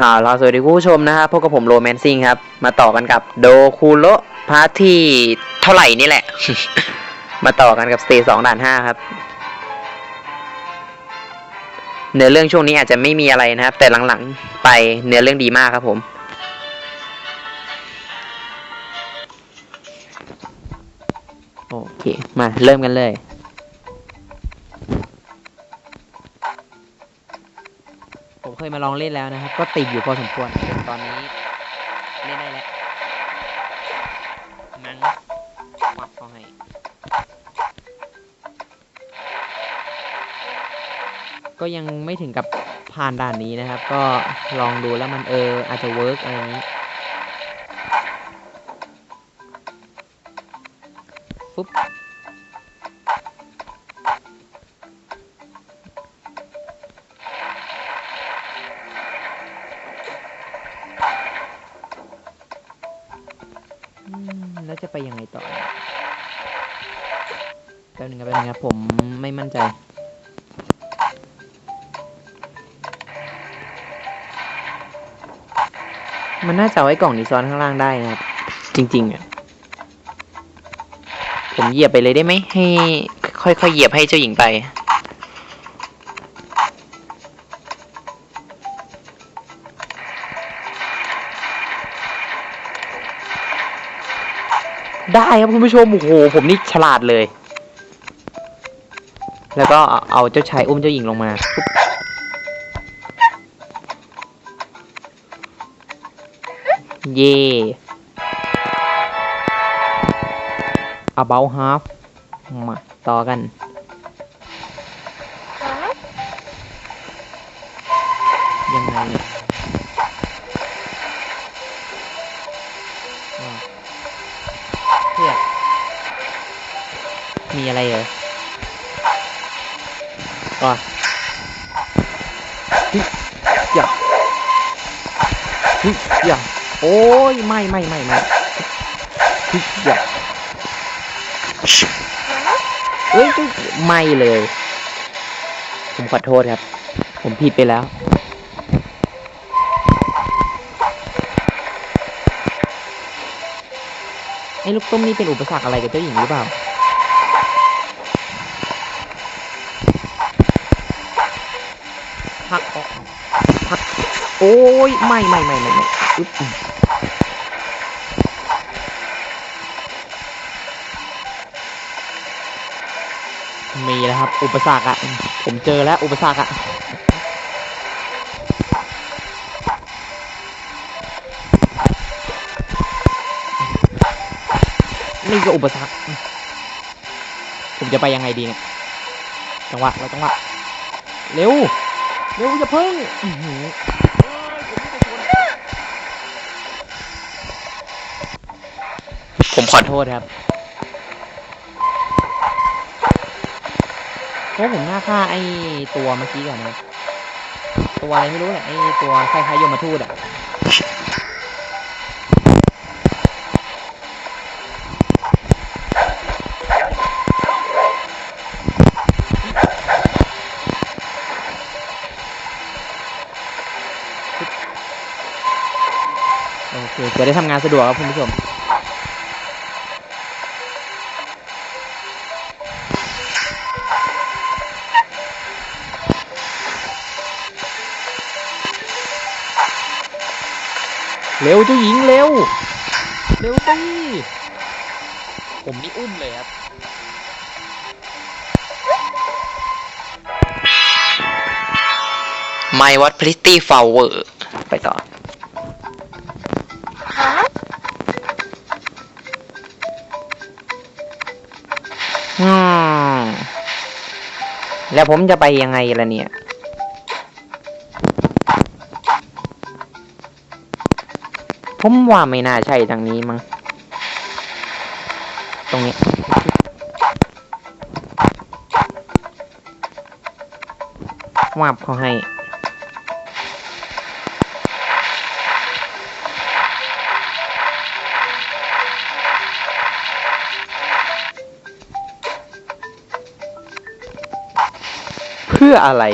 อ่าเราสวัสดีผู้ชมนะครับพบกับผมโรแมนซิงครับ มาต่อกันกับโดคูโรพาร์ทที่เท่าไหร่นี่แหละ มาต่อกันกับสเตจสองด่านห้าครับ เนื้อเรื่องช่วงนี้อาจจะไม่มีอะไรนะครับ แต่หลังๆ ไปเนื้อเรื่องดีมากครับผม โอเค มาเริ่มกันเลย ผมเคยมาลองเล่นแล้วนะครับ ก็ติดอยู่พอสมควรตอนนี้เล่นได้แล้วมั้งวัดเขาให้ก็ยังไม่ถึงกับผ่านด่านนี้นะครับ ก็ลองดูแล้วมันเอออาจจะเวิร์กอะไรอย่างนี้ จะไปยังไงต่อเนี่ยแป๊บนึงครับแป๊บนึงครับผมไม่มั่นใจมันน่าจะไว้กล่องนี้ซ้อนข้างล่างได้นะครับ จริงๆอะผมเหยียบไปเลยได้ไหมให้ ค่อยๆเหยียบให้เจ้าหญิงไป ได้ครับคุณผู้ชมโอ้โหผมนี่ฉลาดเลย แล้วก็เอาเจ้าชายอุ้มเจ้าหญิงลงมาเย่ about half มาต่อกัน ยังไงเนี่ย มีอะไรเหรอว้าฮิอย่าฮิอย่าโอ้ยไม่ไม่ไม่ไม่ฮิอย่าเอ้ยไม่เลย ผมขอโทษครับ ผมผิดไปแล้วไอ้ลูกต้มนี่เป็นอุปสรรคอะไรกับเจ้าหญิงหรือเปล่า โอ้ยไม่ไม่ไม่ไม่ไม่อึ๊บมีแล้วครับ อุปสรรคอะผมเจอแล้วอุปสรรคอะนี่ก็อุปสรรค ผมจะไปยังไงดีเนี่ย จังหวะเราจังหวะ เร็ว เร็วอย่าเพิ่ง ผมขอโทษครับเพราะผมน้าค่าไอ้ตัวเมื่อกี้ก่อนนะตัวอะไรไม่รู้แหละไอ้ตัวคล้ายๆยมทูตอะโอเคจะได้ทำงานสะดวกครับคุณผู้ชม เร็วเจ้าหญิงเร็ว เร็วสิผมนี่อุ้มเลยครับ My What Pretty Flower ไปต่อ อืม แล้วผมจะไปยังไงล่ะเนี่ย ผมว่าไม่น่าใช่ทางนี้มั้ง ตรงนี้ วาบเขาให้ เพื่ออะไร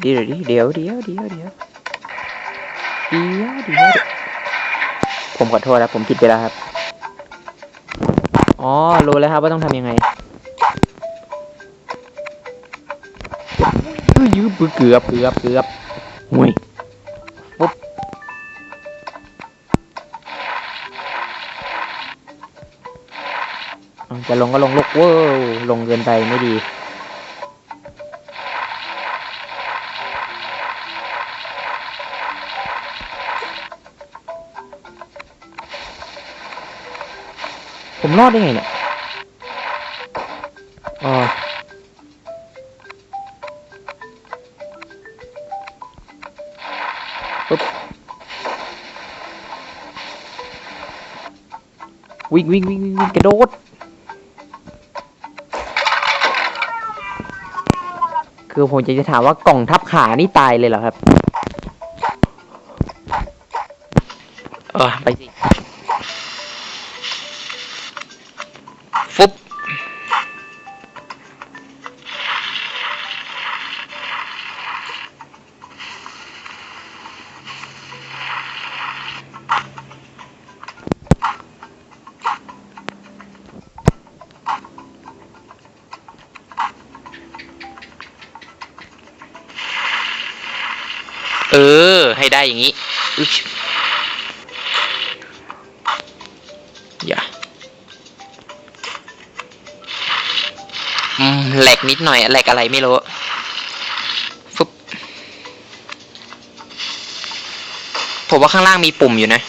เดี๋ยวเดี๋ยวเดี๋ยวเดี๋ยวเดี๋ยวเดี๋ยวเดี๋ยวผมขอโทษครับผมผิดไปแล้วครับอ๋อรู้แล้วครับว่าต้องทำยังไงเยืบเกือบเกือบเกือบมุ้ยปุ๊บจะลงก็ลงลูกเว้อลงเกินไปไม่ดี ผมรอดได้ไงเนี่ยอ๋อปึ๊บวิ่งวิ่งวิ่งวิ่งกระโดดคือผมจะจะถามว่ากล่องทับขานี่ตายเลยเหรอครับ เออไปสิ เออ ให้ได้อย่างนี้อย่าอืมแหลกนิดหน่อยแหลกอะไรไม่รู้ฟึบผมว่าข้างล่างมีปุ่มอยู่นะ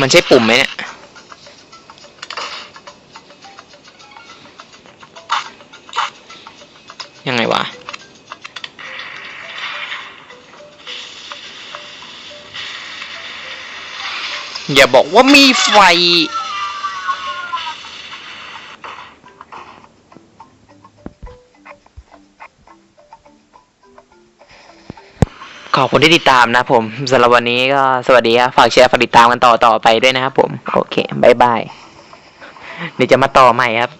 มันใช่ปุ่มไหมเนี่ยยังไงวะ อย่าบอกว่ามีไฟ ขอบคุณที่ติดตามนะผมสำหรับวันนี้ก็สวัสดีครับ ฝากแชร์ฝากติดตามกันต่อต่อไปด้วยนะครับผม โอเคบายบาย เดี๋ยวจะมาต่อใหม่ครับ